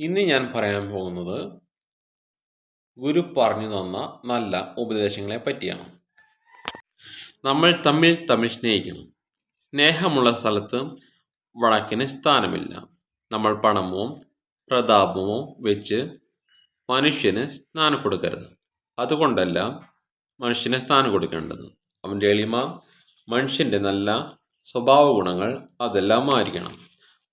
ഇന്ന് ഞാൻ പറയാൻ പോകുന്നത് ഗുരു പറഞ്ഞു തന്ന നല്ല ഉപദേശങ്ങളെ പറ്റിയാണ്. നമ്മൾ തമ്മിൽ തമ്മിൽ സ്നേഹിക്കണം. സ്നേഹമുള്ള സ്ഥലത്ത് വഴക്കിന് സ്ഥാനമില്ല. നമ്മൾ പണമോ പ്രതാപമോ വെച്ച് മനുഷ്യന് സ്ഥാനം കൊടുക്കരുത്. അതുകൊണ്ടല്ല മനുഷ്യന് സ്ഥാനം കൊടുക്കേണ്ടത്. അവന്റെ എളിമ മനുഷ്യന്റെ നല്ല സ്വഭാവ ഗുണങ്ങൾ അതെല്ലാം ആയിരിക്കണം.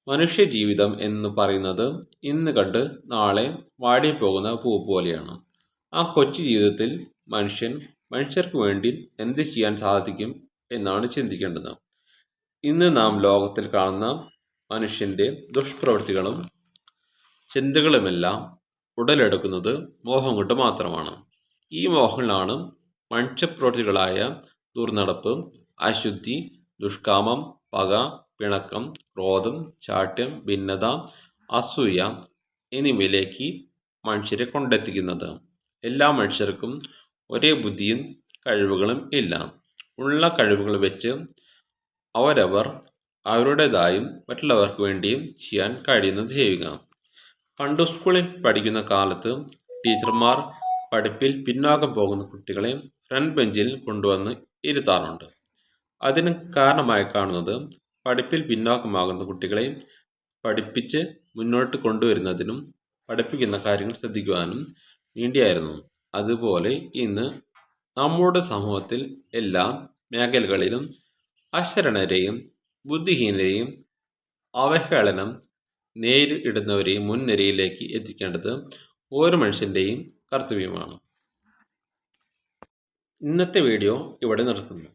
മനുഷ്യ ജീവിതം എന്ന് പറയുന്നത് ഇന്ന് കണ്ട് നാളെ വാടിപ്പോകുന്ന പൂ പോലെയാണ്. ആ കൊച്ചു ജീവിതത്തിൽ മനുഷ്യൻ മനുഷ്യർക്ക് വേണ്ടി എന്ത് ചെയ്യാൻ സാധിക്കും എന്നാണ് ചിന്തിക്കേണ്ടത്. ഇന്ന് നാം ലോകത്തിൽ കാണുന്ന മനുഷ്യന്റെ ദുഷ്പ്രവൃത്തികളും ചിന്തകളുമെല്ലാം ഉടലെടുക്കുന്നത് മോഹം കൊണ്ട് മാത്രമാണ്. ഈ മോഹങ്ങളാണ് മനുഷ്യപ്രവൃത്തികളായ ദുർനടപ്പ് അശുദ്ധി ദുഷ്കാമം പക പിണക്കം ക്രോധം ചാട്ട്യം ഭിന്നത അസൂയ എന്നിവയിലേക്ക് മനുഷ്യരെ കൊണ്ടെത്തിക്കുന്നത്. എല്ലാ മനുഷ്യർക്കും ഒരേ ബുദ്ധിയും കഴിവുകളും ഇല്ല. ഉള്ള കഴിവുകൾ വെച്ച് അവരവർ അവരുടേതായും മറ്റുള്ളവർക്ക് വേണ്ടിയും ചെയ്യാൻ കഴിയുന്നത് ചെയ്യുക. പണ്ട് സ്കൂളിൽ പഠിക്കുന്ന കാലത്ത് ടീച്ചർമാർ പഠിപ്പിൽ പിന്നാക്കം പോകുന്ന കുട്ടികളെ ഫ്രണ്ട് ബെഞ്ചിൽ കൊണ്ടുവന്ന് ഇരുത്താറുണ്ട്. അതിന് കാരണമായി കാണുന്നത് പഠിപ്പിൽ പിന്നോക്കമാകുന്ന കുട്ടികളെ പഠിപ്പിച്ച് മുന്നോട്ട് കൊണ്ടുവരുന്നതിനും പഠിപ്പിക്കുന്ന കാര്യങ്ങൾ ശ്രദ്ധിക്കുവാനും വേണ്ടിയായിരുന്നു. അതുപോലെ ഇന്ന് നമ്മുടെ സമൂഹത്തിൽ എല്ലാ മേഖലകളിലും അശരണരെയും ബുദ്ധിഹീനരെയും അവഹേളനം നേരിടുന്നവരെയും മുൻനിരയിലേക്ക് എത്തിക്കേണ്ടത് ഓരോ മനുഷ്യന്റെയും കർത്തവ്യമാണ്. ഇന്നത്തെ വീഡിയോ ഇവിടെ നിർത്തുന്നു.